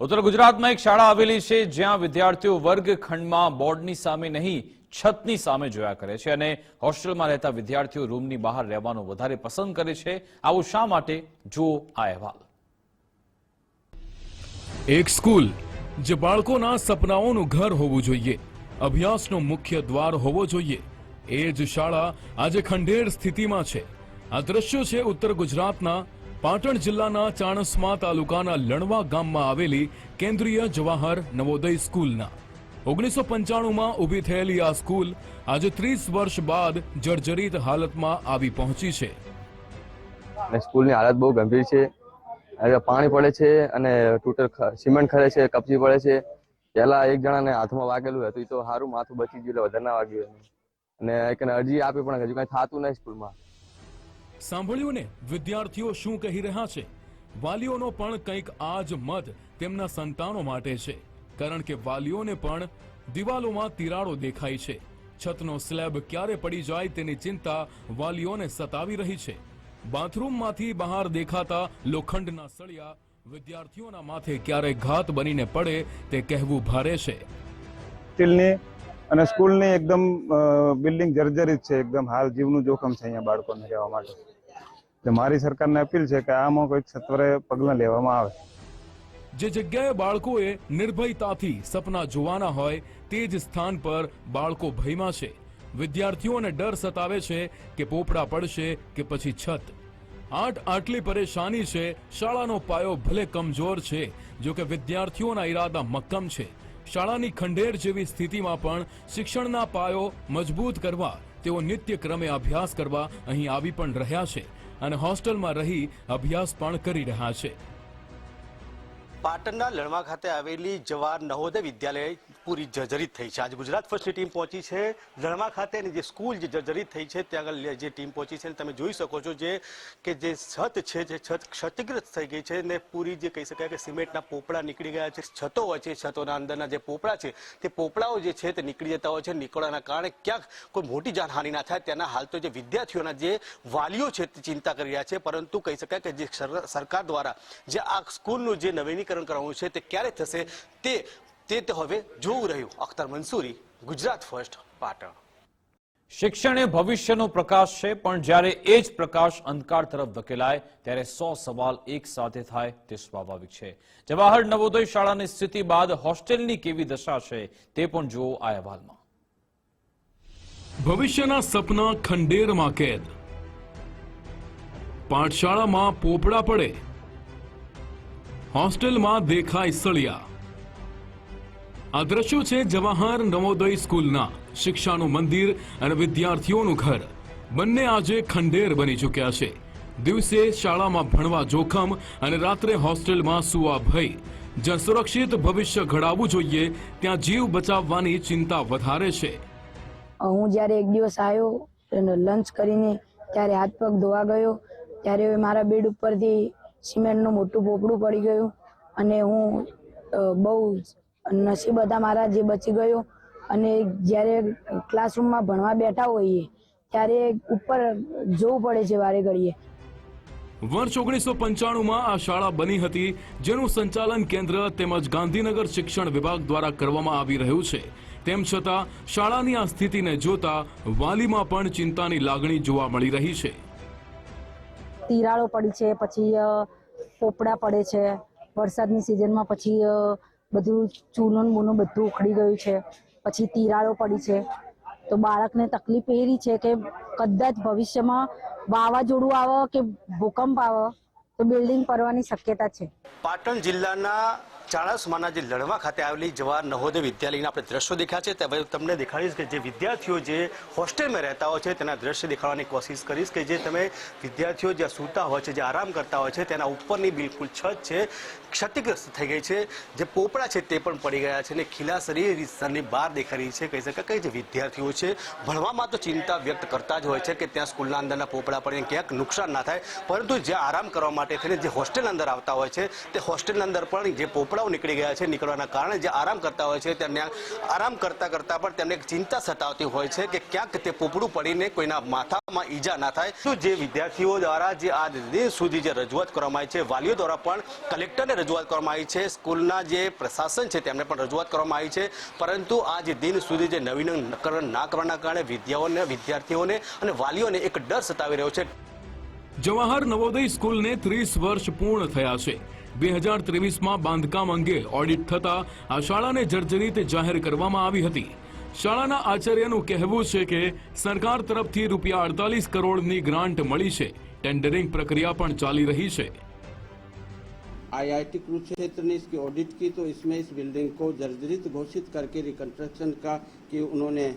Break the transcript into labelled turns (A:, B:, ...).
A: ઉત્તર ગુજરાતમાં એક શાળા આવેલી છે જ્યાં વિદ્યાર્થીઓ વર્ગખંડમાં બોર્ડની સામે નહીં, છતની સામે જોયા કરે છે અને હોસ્ટેલમાં રહેતા વિદ્યાર્થીઓ રૂમની બહાર રહેવાનું વધારે પસંદ કરે છે. આવું શા માટે? જુઓ આ અહેવાલ.
B: એક સ્કૂલ જે બાળકોના સપનાઓનું ઘર હોવું જોઈએ, અભ્યાસનો મુખ્ય દ્વાર હોવો જોઈએ. એ જ શાળા આજે ખંડેર સ્થિતિમાં છે. આ દ્રશ્યો છે ઉત્તર ગુજરાતના પાટણ જિલ્લાના ચાણસ્મા તાલુકાના લણવા ગામમાં આવેલી કેન્દ્રીય જવાહર નવોદય સ્કૂલના ઓગણીસો પંચાણુંમાં ઊભી થયેલી આ સ્કૂલ આજે ત્રીસ વર્ષ બાદ જર્જરિત હાલતમાં આવી પહોંચી છે.
C: સ્કૂલની હાલત બહુ ગંભીર છે. પાણી પડે છે અને તૂટેલ ખ- સિમેન્ટ ખરે છે, કપચી પડે છે. પહેલા એક જણાને હાથમાં વાગેલું હતું એ તો સારું માથું બચી ગયું એટલે વધારે ના વાગ્યું અને અરજી આપી પણ હજુ કઈ થતું નહીં સ્કૂલમાં.
B: સાંભળ્યું ને? વિદ્યાર્થીઓ શું કહી રહ્યા છે? વાલીઓનો પણ કંઈક આ જ મત તેમના સંતાનો માટે છે. કારણ કે વાલીઓને પણ દિવાલોમાં તિરાડો દેખાય છે. છતનો સ્લેબ ક્યારે પડી જાય તેની ચિંતા વાલીઓને સતાવી રહી છે. બાથરૂમમાંથી બહાર દેખાતા લોખંડના સળિયા વિદ્યાર્થીઓના માથે ક્યારે ઘાત બનીને પડે તે કહેવું ભારે છે.
D: અને સ્કૂલની એકદમ બિલ્ડિંગ જર્જરિત છે, એકદમ હાલ જીવનું જોખમ છે અહીંયા બાળકોને રહેવા માટે. એટલે મારી સરકારને અપીલ છે કે આમાં કોઈક સત્વરે પગલાં લેવામાં આવે.
B: જે જગ્યાએ બાળકોએ નિર્ભયતાથી સપના જોવાના હોય તે જ સ્થાન પર બાળકો ભયમાં છે. વિદ્યાર્થીઓને ડર સતાવે છે કે પોપડા પડશે કે પછી છત. આઠ આટલી પરેશાની છે, શાળાનો પાયો ભલે કમજોર છે જો કે વિદ્યાર્થીઓના ઈરાદા મક્કમ છે. શાળાની ખંડેર જેવી સ્થિતિમાં પણ શિક્ષણના પાયો મજબૂત કરવા, તેઓ નિત્ય ક્રમે અભ્યાસ કરવા અહીં આવી પણ રહ્યા છે અને હોસ્ટેલમાં રહી અભ્યાસ પણ કરી રહ્યા છે.
E: પાટણના લણવા ખાતે આવેલી જવાહર નવોદય વિદ્યાલય પૂરી જર્જરિત થઈ છે. આજે ગુજરાત ફર્સ્ટની ટીમ પહોંચી છે. લણવા ખાતેની જે સ્કૂલ જે જર્જરિત થઈ છે, ત્યાં આગળ જે ટીમ પહોંચી છે તમે જોઈ શકો છો જે કે જે છત છે, જે છત ક્ષતિગ્રસ્ત થઈ ગઈ છે ને પૂરી જે કહી શકાય કે સિમેન્ટના પોપડા નીકળી ગયા છે. છતો હોય છે, છતોના અંદરના જે પોપડા છે, તે પોપડાઓ જે છે તે નીકળી જતા હોય છે. નીકળવાના કારણે ક્યાંક કોઈ મોટી જાનહાનિ ના થાય. તેના હાલ તો જે વિદ્યાર્થીઓના જે વાલીઓ છે તે ચિંતા કરી રહ્યા છે. પરંતુ કહી શકાય કે જે સર- સરકાર દ્વારા જે આ સ્કૂલનું જે નવીનીકરણ કરવાનું છે તે ક્યારે થશે તે તે તો હવે જોવું રહ્યું. અખ્તર મંસૂરી ગુજરાત ફર્સ્ટ પાટણ.
A: શિક્ષણ એ ભવિષ્યનો પ્રકાશ છે પણ જ્યારે એ જ પ્રકાશ અંધકાર તરફ ધકેલાય ત્યારે સો સવાલ એક સાથે થાય તે સ્વાભાવિક છે. જવાહર નવોદય શાળાની સ્થિતિ બાદ હોસ્ટેલની કેવી દશા છે તે પણ જુઓ આ અહેવાલમાં.
B: ભવિષ્યના સપના ખંડેરમાં કેદ. પાઠશાળામાં પોપડા પડે. હોસ્ટેલમાં દેખાય સળિયા. આ દ્રશ્યો છે જવાહર નવોદય સ્કૂલના. શિક્ષાનું મંદિર અને વિદ્યાર્થીઓનું ઘર. બંને આજે ખંડેર બની ચૂક્યા છે. દિવસે શાળામાં ભણવા જોખમ અને રાત્રે હોસ્ટેલમાં સુવા ભય. જ્યાં સુરક્ષિત ભવિષ્ય ઘડાવવું જોઈએ, ત્યાં જીવ બચાવવાની ચિંતા વધારે છે.
F: હું જ્યારે એક દિવસ આવ્યો લંચ કરીને ત્યારે હાથ પગ ધોવા ગયો. ત્યારે મારા બેડ ઉપરથી સિમેન્ટનું મોટું પોપડું પડી ગયું. અને હું બહુ નસીબ હતા મારા જે બચી ગયો અને જ્યારે ક્લાસરૂમમાં ભણવા બેઠા હોઈએ ત્યારે ઉપર જોવું પડે છે વારે ઘડીએ.
B: વર્ષ ઓગણીસો પંચાણુંમાં આ શાળા બની હતી જેનું સંચાલન કેન્દ્ર તેમજ ગાંધીનગર શિક્ષણ વિભાગ દ્વારા કરવામાં આવી રહ્યું છે. તેમ છતાં શાળાની આ સ્થિતિને જોતા વાલીમાં પણ ચિંતાની લાગણી જોવા મળી રહી છે.
G: તિરાડો પડી છે પછી પોપડા પડે છે વરસાદની સિઝનમાં પછી બધું ચૂનું મૂનો બધું ઉખડી ગયું છે. પછી તિરાડો પડી છે. તો બાળકને તકલીફ એ રહી છે કે કદાચ ભવિષ્યમાં વાવાઝોડું આવે કે ભૂકંપ આવે તો બિલ્ડિંગ પડવાની શક્યતા છે.
E: પાટણ જિલ્લાના ચાણસ્માના જે લણવા ખાતે આવેલી જવાહર નવોદય વિદ્યાલયના આપણે દ્રશ્યો દેખ્યા છે, તે તમને દેખાડીશ કે જે વિદ્યાર્થીઓ જે હોસ્ટેલમાં રહેતા હોય છે, તેના દ્રશ્ય દેખાડવાની કોશિશ કરીશ કે જે તમે વિદ્યાર્થીઓ જ્યાં સૂતા હોય છે જે આરામ કરતા હોય છે, તેના ઉપરની બિલકુલ છત છે, ક્ષતિગ્રસ્ત થઈ ગઈ છે. જે પોપડા છે તે પણ પડી ગયા છે અને ખીલાસરી રીતસરની બહાર દેખાઈ રહી છે. કહી શકાય કે જે વિદ્યાર્થીઓ છે, ભણવામાં તો ચિંતા વ્યક્ત કરતા જ હોય છે કે ત્યાં સ્કૂલના અંદરના પોપડા પડીને ક્યાંક નુકસાન ના થાય. પરંતુ જ્યાં આરામ કરવા માટે થઈને જે હોસ્ટેલ અંદર આવતા હોય છે, તે હોસ્ટેલના અંદર પણ જે પોપડાઓ છોકરાઓ નીકળી ગયા છે નીકળવાના કારણે જે આરામ કરતા હોય છે તેમને આરામ કરતા કરતા પણ તેમને ચિંતા સતાવતી હોય છે કે ક્યાંક તે પોપડું પડીને કોઈના માથામાં ઈજા ના થાય. તો જે વિદ્યાર્થીઓ દ્વારા જે આ દિન સુધી જે રજૂઆત કરવામાં આવી છે, વાલીઓ દ્વારા પણ કલેક્ટરને રજૂઆત કરવામાં આવી છે, સ્કૂલના જે પ્રશાસન છે તેમને પણ રજૂઆત કરવામાં આવી છે. પરંતુ આ જે દિન સુધી જે નવીનકરણ ના કરવાના કારણે વિદ્યાઓને, વિદ્યાર્થીઓને અને વાલીઓને એક ડર સતાવી રહ્યો છે.
B: જવાહર નવોદય સ્કૂલને ત્રીસ વર્ષ પૂર્ણ થયા છે. બે હજાર ત્રેવીસમાં બાંધકામ અંગે ઓડિટ થતા આ શાળાને જર્જરિત જાહેર કરવામાં આવી હતી શાળાના આચાર્યનું કહેવું છે કે સરકાર તરફથી રૂપિયા અડતાલીસ કરોડની ગ્રાન્ટ મળી છે ટેન્ડરિંગ પ્રક્રિયા પણ ચાલી રહી છે
H: आईआईटी कुरुक्षेत्र ने इसकी ऑडिट की तो इसमें इस बिल्डिंग को जर्जरित घोषित करके रिकंस्ट्रक्शन का कि उन्होंने